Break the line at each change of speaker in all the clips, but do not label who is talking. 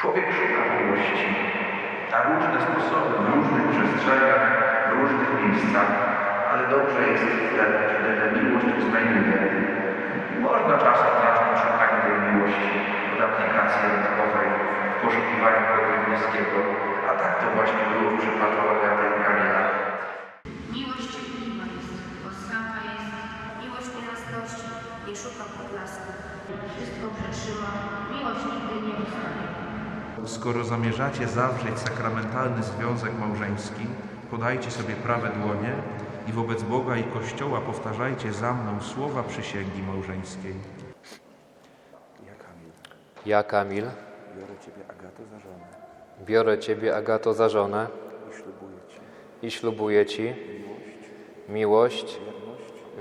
Człowiek szuka miłości na różne sposoby, w różnych przestrzeniach, w różnych miejscach, ale dobrze jest wtedy, kiedy tę miłość znajduje. Można czasem zacząć szukanie tej miłości od aplikacji randkowej w poszukiwaniu kogoś bliskiego, a tak to właśnie było w przypadku Agaty i Kamila.
Miłość cierpliwa jest, łaskawa jest, miłość nie zazdrości, nie szuka poklasku. Wszystko przetrzyma, miłość nigdy nie.
Skoro zamierzacie zawrzeć sakramentalny związek małżeński, podajcie sobie prawe dłonie i wobec Boga i Kościoła powtarzajcie za mną słowa przysięgi małżeńskiej.
Ja, Kamil,
Ja, Kamil,
biorę Ciebie, Agato, za żonę.
Biorę Ciebie, Agato, za żonę.
I ślubuję Ci.
I ślubuję Ci
miłość,
miłość,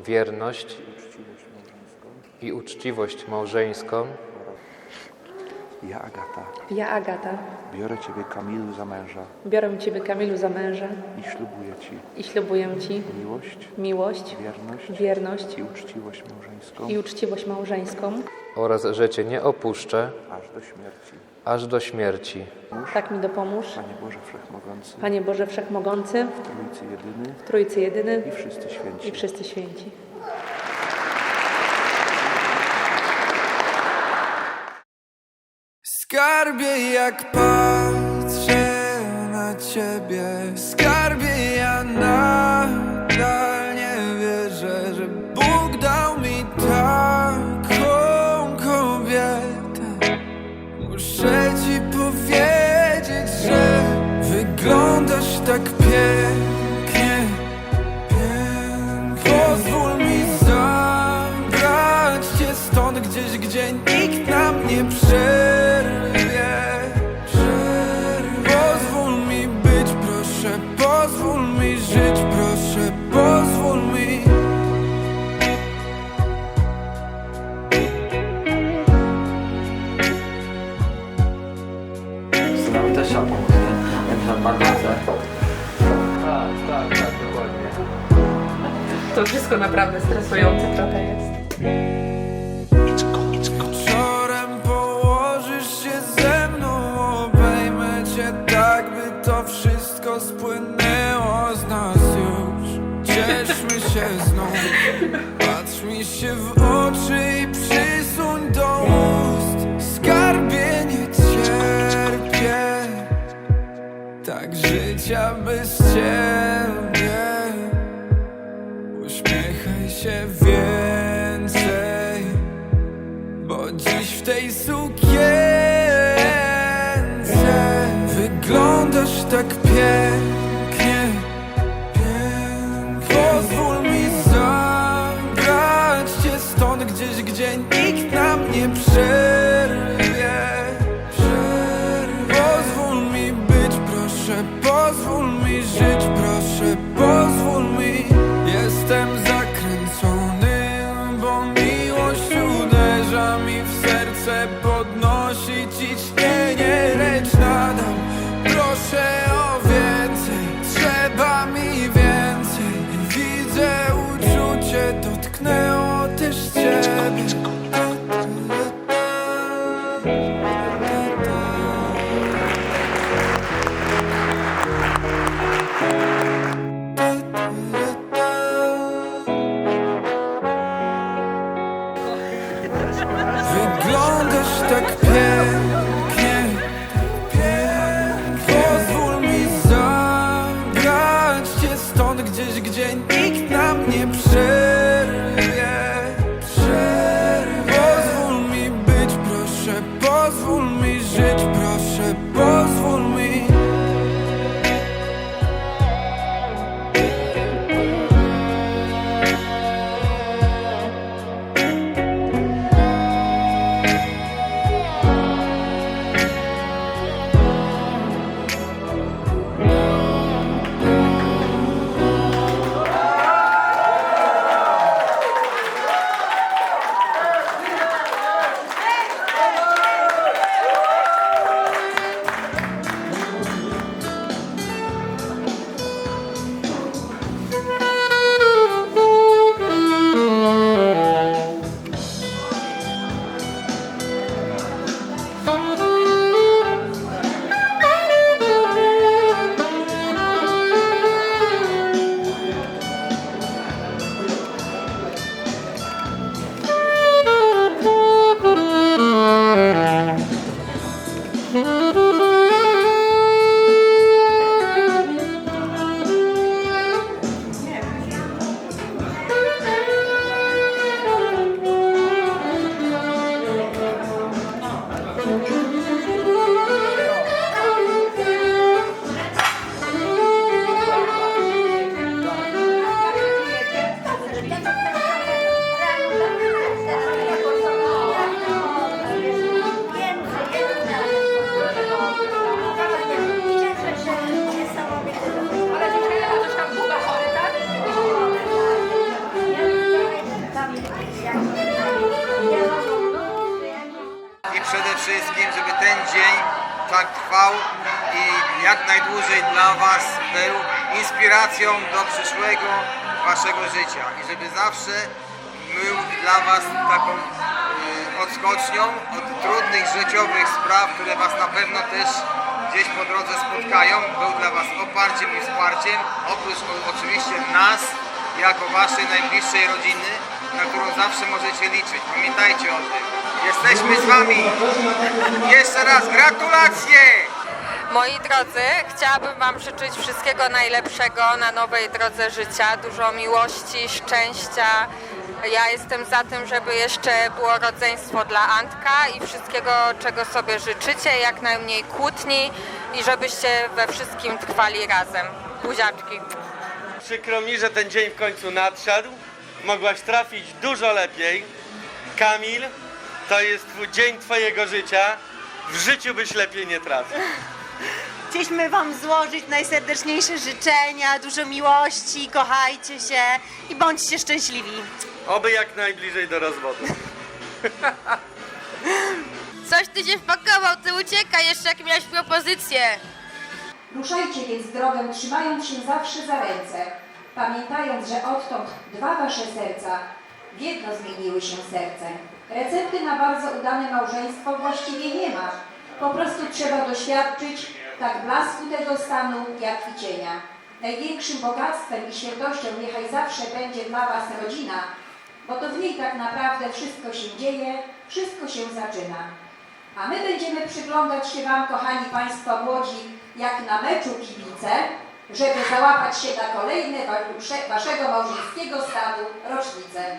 wierność.
wierność
i uczciwość małżeńską.
i uczciwość małżeńską.
Ja, Agata,
Ja, Agata,
biorę Ciebie, Kamilu, za męża
biorę Ciebie, Kamilu, za męża
i ślubuję Ci
i ślubuję Ci
miłość,
miłość,
wierność
wierność
i uczciwość małżeńską
i uczciwość małżeńską.
Oraz, że Cię nie opuszczę
aż do śmierci.
aż do śmierci.
Tak mi dopomóż,
Panie Boże Wszechmogący,
Panie Boże Wszechmogący,
Trójcy Jedyny
Trójcy Jedyny
i wszyscy święci.
i wszyscy święci.
Skarbie jak patrzę na ciebie. Skarbie ja nadal nie wierzę Że Bóg dał mi taką kobietę. Muszę ci powiedzieć,
Znam też na banance.
Tak, tak, tak, dokładnie.
To wszystko naprawdę stresujące trochę jest.
Wieczorem położysz się ze mną, obejmę cię tak, by to wszystko spłynęło z nas już. Cieszmy się znów, patrz mi się w oczy życia bez ciebie. Uśmiechaj się więcej. Bo dziś w tej sukience Wyglądasz tak pięknie pozwól mi żyć, proszę,
trwał i jak najdłużej dla Was był inspiracją do przyszłego Waszego życia i żeby zawsze był dla Was taką y, odskocznią od trudnych życiowych spraw, które Was na pewno też gdzieś po drodze spotkają. Był dla Was oparciem i wsparciem, oprócz oczywiście nas, jako Waszej najbliższej rodziny, na którą zawsze możecie liczyć. Pamiętajcie o tym. Jesteśmy z Wami. Jeszcze raz gratulacje!
Moi drodzy, chciałabym Wam życzyć wszystkiego najlepszego na nowej drodze życia, dużo miłości, szczęścia. Ja jestem za tym, żeby jeszcze było rodzeństwo dla Antka i wszystkiego, czego sobie życzycie, jak najmniej kłótni i żebyście we wszystkim trwali razem. Buziaczki.
Przykro mi, że ten dzień w końcu nadszedł. Mogłaś trafić dużo lepiej. Kamil, to jest dzień twojego życia. W życiu byś lepiej nie trafił.
Chcieliśmy Wam złożyć najserdeczniejsze życzenia, dużo miłości, kochajcie się i bądźcie szczęśliwi.
Oby jak najbliżej do rozwodu.
Coś ty się wpakował, ty uciekaj jeszcze jak miałeś propozycję.
Ruszajcie więc drogę, trzymając się zawsze za ręce, pamiętając, że odtąd dwa wasze serca w jedno zmieniły się sercem. Recepty na bardzo udane małżeństwo właściwie nie ma. Po prostu trzeba doświadczyć tak blasku tego stanu, jak i cienia. Największym bogactwem i świętością niechaj zawsze będzie dla was rodzina, bo to w niej tak naprawdę wszystko się dzieje, wszystko się zaczyna. A my będziemy przyglądać się Wam, kochani Państwo młodzi, jak na meczu kibice, żeby załapać się na kolejne wa- Waszego małżeńskiego stanu rocznice.